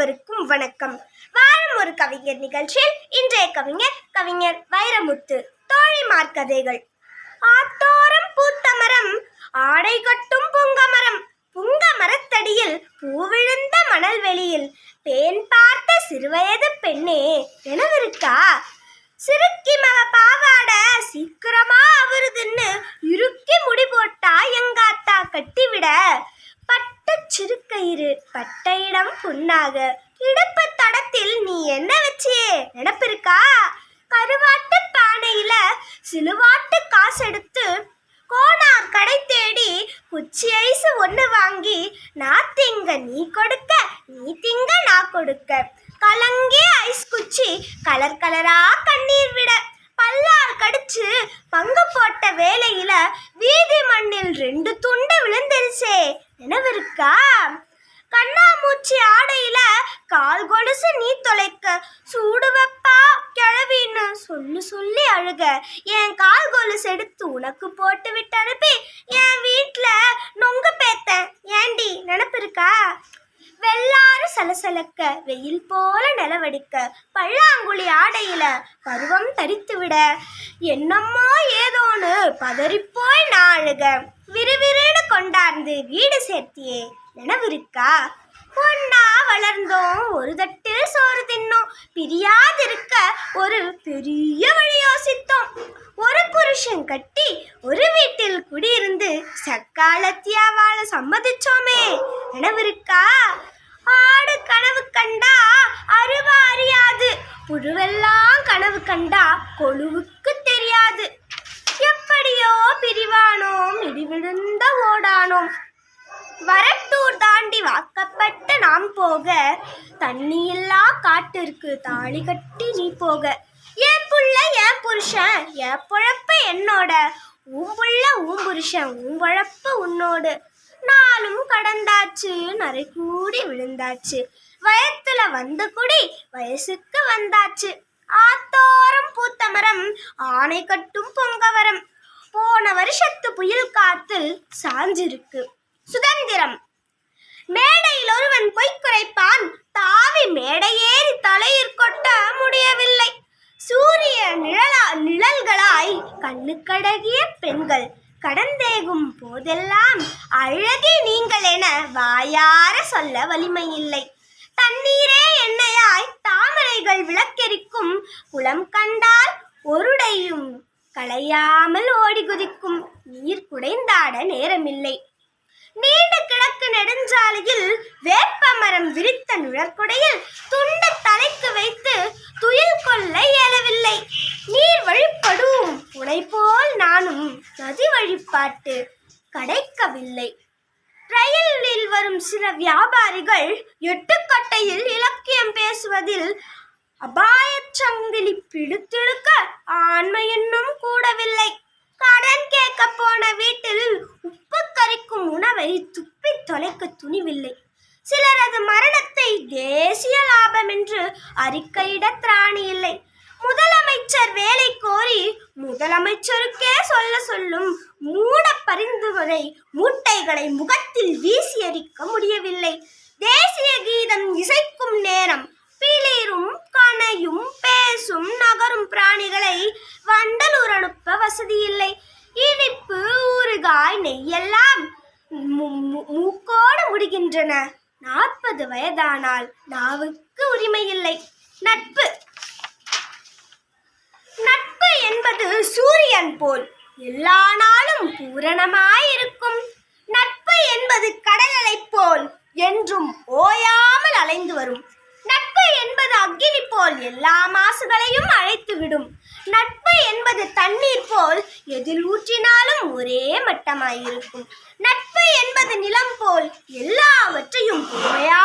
அனைவருக்கும் வணக்கம். வாரம் ஒரு கவிஞர் நிகழ்ச்சியில் இன்றைய கவிஞர் கவிஞர் வைரமுத்து தோழிமார் கதைகள் ஆத்தோரம் பூத்த மரம் ஆடை கட்டும் புங்கமரம் புங்க மரத்தடியில் பூவிழுந்த மணல் வெளியில் பேன் பார்த்த சிறுவயது பெண்ணே நினைவிருக்கா சிறுக்கி மக பாவாட சீக்கிரமா அவருதுன்னு இறுக்கி முடி போட்டா எங்காத்தா கட்டிவிட? சிறுக்கயிறு பட்டையிடம் புண்ணாக இடுப்பு தடத்தில் நீ என்ன வச்சியே நினப்பிருக்கா? கருவாட்டு பானையில சிலுவாட்டு காசெடுத்து கோனார் கடை தேடி குச்சி ஐஸ் ஒன்று வாங்கி நான் திங்க நீ கொடுக்க நீ திங்க நான் கொடுக்க. கலங்கிய ஐஸ் குச்சி கலர் கலரா கண்ணீர் விட பல்லால் கடிச்சு பங்கு போட்ட வேலையில வீதி மண்ணில் ரெண்டு துண்டு விழுந்துருச்சே. நினைவிருக்கா? கண்ணாமூச்சி ஆடையில கால் கொலுசு நீ தொலைக்க சூடு வெப்பா கிழவின்னு சொல்லி சொல்லி அழுக. என் கால் கொலுசு எடுத்து உனக்கு போட்டு விட்டு அனுப்பி என் வீட்டில் நொங்கு பேத்தேன். ஏண்டி நினப்பிருக்கா? வெள்ளாறு சலசலக்க வெயில் போல நிலவடிக்க பல்லாங்குழி ஆடையில பருவம் தரித்து விட என்னம்மா ஏதோன்னு பதறிப்போய் நான் அழுக. விறுவிறுன்னு கொண்டார்ந்து வீடு சேர்த்தியே நினைவிருக்கா? ஒன்னா வளர்ந்தோம் ஒரு தட்டில் சோறு தின்னோம் பிரியாதிருக்க ஒரு பெரிய வழி யோசித்தோம். ஒரு புருஷன் கட்டி ஒரு வீட்டில் குடியிருந்து சக்காலத்தியா வாழ சம்மதிச்சோமே நினைவிருக்கா? ஆடு கனவு கண்டா அருவா அறியாது புழுவெல்லாம் கனவு கண்டா கொழுவுக்கு தெரியாது. தண்ணியில்லா காட்டிற்கு தாலி கட்டி நீ போக. என் புள்ள என் புருஷன் என் பொழப்பு என்னோட. உன் புள்ள உன் புருஷன் உன் பொழப்பு உன்னோடு. நாளும் கடந்தாச்சு நரை கூடி விழுந்தாச்சு. வயத்துல வந்த குடி வயசுக்கு வந்தாச்சு. ஆத்தோரம் பூத்த மரம் ஆணை கட்டும் பொங்கவரம் போன வருஷத்து புயல் காத்து சாஞ்சிருக்கு. சுதந்திரம். மேடையேறி தலையிற் கொட்ட முடியவில்லை. சூரிய நிழலா நிழல்களாய் கண்ணுக்கடகிய பெண்கள் கடந்தேகும் போதெல்லாம் அழகி நீங்கள் என வாயார சொல்ல வலிமையில்லை. தண்ணீரே எண்ணெயாய் தாமரைகள் விளக்கெரிக்கும். குளம் கண்டால் ஒருடையும் களையாமல் ஓடி குதிக்கும் நீர் குடைந்தாட நேரமில்லை. நீண்ட கிழக்கு நெடுஞ்சாலையில் வேப்ப மரம் விரித்த நிழற்குடையில் துண்டு தலைக்கு வைத்து துயில் கொள்ள இயலவில்லை. நீர் வழிபடும் உனை போல் நானும் நதி வழிபாட்டு கிடைக்கவில்லை. ரயிலில் வரும் சில வியாபாரிகள் எட்டுக்கட்டையில் இலக்கியம் பேசுவதில் அபாயச் சங்கிலி பிடித்திழுக்க ஆண்மை இன்னும் கூடவில்லை. கடன் கேட்க போன வீட்டில் உப்பு உணவை துப்பி தொலைக்க துணிவில்லை. சிலரது மரணத்தை தேசிய லாபம் என்று அறிக்கையிட திராணி இல்லை. முதலமைச்சர் வேலை கோரி முதலமைச்சருக்கே சொல்ல சொல்லும் மூட பரிந்துரை மூட்டைகளை முகத்தில் வீசியறிக்க முடியவில்லை. தேசிய கீதம் இசை மூக்கோடு முடிகின்றன. நாற்பது வயதானால் நாவுக்கு உரிமை இல்லை நட்பு. நட்பு என்பது சூரியன் போல் எல்லா நாளும் பூரணமாயிருக்கும். நட்பு என்பது கடல் அலை போல் என்றும் ஓயாமல் அலைந்து வரும். நட்பு என்பது அக்கினி போல் எல்லா மாசுகளையும் அழைத்து விடும். நட்பு என்பது தண்ணீர் போல் எதில் ஊற்றினாலும் ஒரே மட்டமாயிருக்கும். நட்பு என்பது நிலம் போல் எல்லாவற்றையும் புதுமையாக